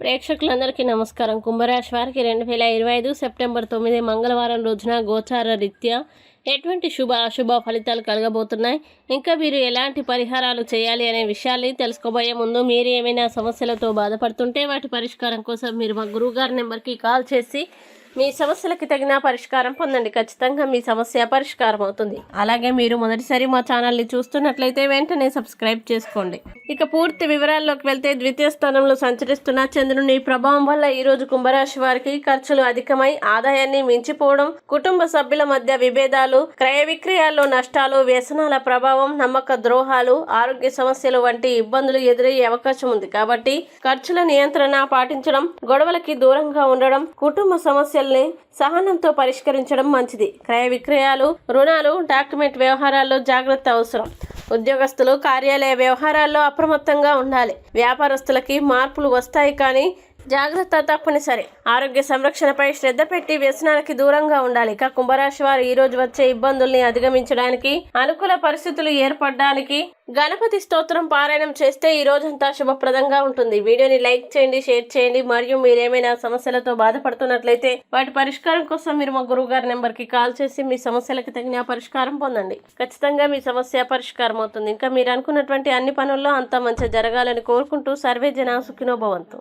ప్రేక్షకులందరికీ నమస్కారం. కుంభరాశి వారికి రెండు వేల ఇరవై ఐదు సెప్టెంబర్ తొమ్మిది మంగళవారం రోజున గోచార రీత్యా ఎటువంటి శుభ అశుభ ఫలితాలు కలగబోతున్నాయి? ఇంకా మీరు ఎలాంటి పరిహారాలు చేయాలి అనే విషయాల్ని తెలుసుకోబోయే ముందు మీరు ఏమైనా సమస్యలతో బాధపడుతుంటే వాటి పరిష్కారం కోసం మీరు మా గురువుగారి నెంబర్కి కాల్ చేసి మీ సమస్యలకు తగిన పరిష్కారం పొందండి. ఖచ్చితంగా మీ సమస్య పరిష్కారం అవుతుంది. అలాగే మీరు మొదటిసారి మా ఛానల్ని చూస్తున్నట్లయితే వెంటనే సబ్స్క్రైబ్ చేసుకోండి. ఇక పూర్తి వివరాల్లోకి వెళ్తే ద్వితీయ స్థానంలో సంచరిస్తున్న చంద్రుని ప్రభావం వల్ల ఈ రోజు కుంభరాశి వారికి ఖర్చులు అధికమై ఆదాయాన్ని మించిపోవడం కుటుంబ సభ్యుల మధ్య విభేదాలు క్రయ విక్రయాల్లో నష్టాలు వ్యసనాల ప్రభావం నమ్మక ద్రోహాలు ఆరోగ్య సమస్యలు వంటి ఇబ్బందులు ఎదురయ్యే అవకాశం ఉంది. కాబట్టి ఖర్చుల నియంత్రణ పాటించడం గొడవలకి దూరంగా ఉండడం కుటుంబ సమస్య సమస్యల్ని సహనంతో పరిష్కరించడం మంచిది. క్రయ విక్రయాలు రుణాలు డాక్యుమెంట్ వ్యవహారాల్లో జాగ్రత్త అవసరం. ఉద్యోగస్తులు కార్యాలయ వ్యవహారాల్లో అప్రమత్తంగా ఉండాలి. వ్యాపారస్తులకి మార్పులు వస్తాయి కానీ జాగ్రత్త తప్పనిసరి. ఆరోగ్య సంరక్షణపై శ్రద్ధ పెట్టి వ్యసనాలకి దూరంగా ఉండాలి. ఇక కుంభరాశి వారు ఈ రోజు వచ్చే ఇబ్బందుల్ని అధిగమించడానికి అనుకూల పరిస్థితులు ఏర్పడడానికి గణపతి స్తోత్రం పారాయణం చేస్తే ఈ రోజంతా శుభప్రదంగా ఉంటుంది. వీడియోని లైక్ చేయండి షేర్ చేయండి. మరియు మీరేమైనా సమస్యలతో బాధపడుతున్నట్లయితే వాటి పరిష్కారం కోసం మీరు మా గురువు గారి నెంబర్కి కాల్ చేసి మీ సమస్యలకు తగిన పరిష్కారం పొందండి. ఖచ్చితంగా మీ సమస్య పరిష్కారం అవుతుంది. ఇంకా మీరు అనుకున్నటువంటి అన్ని పనుల్లో అంత మంచి జరగాలని కోరుకుంటూ సర్వే జన సుఖినోభవంతు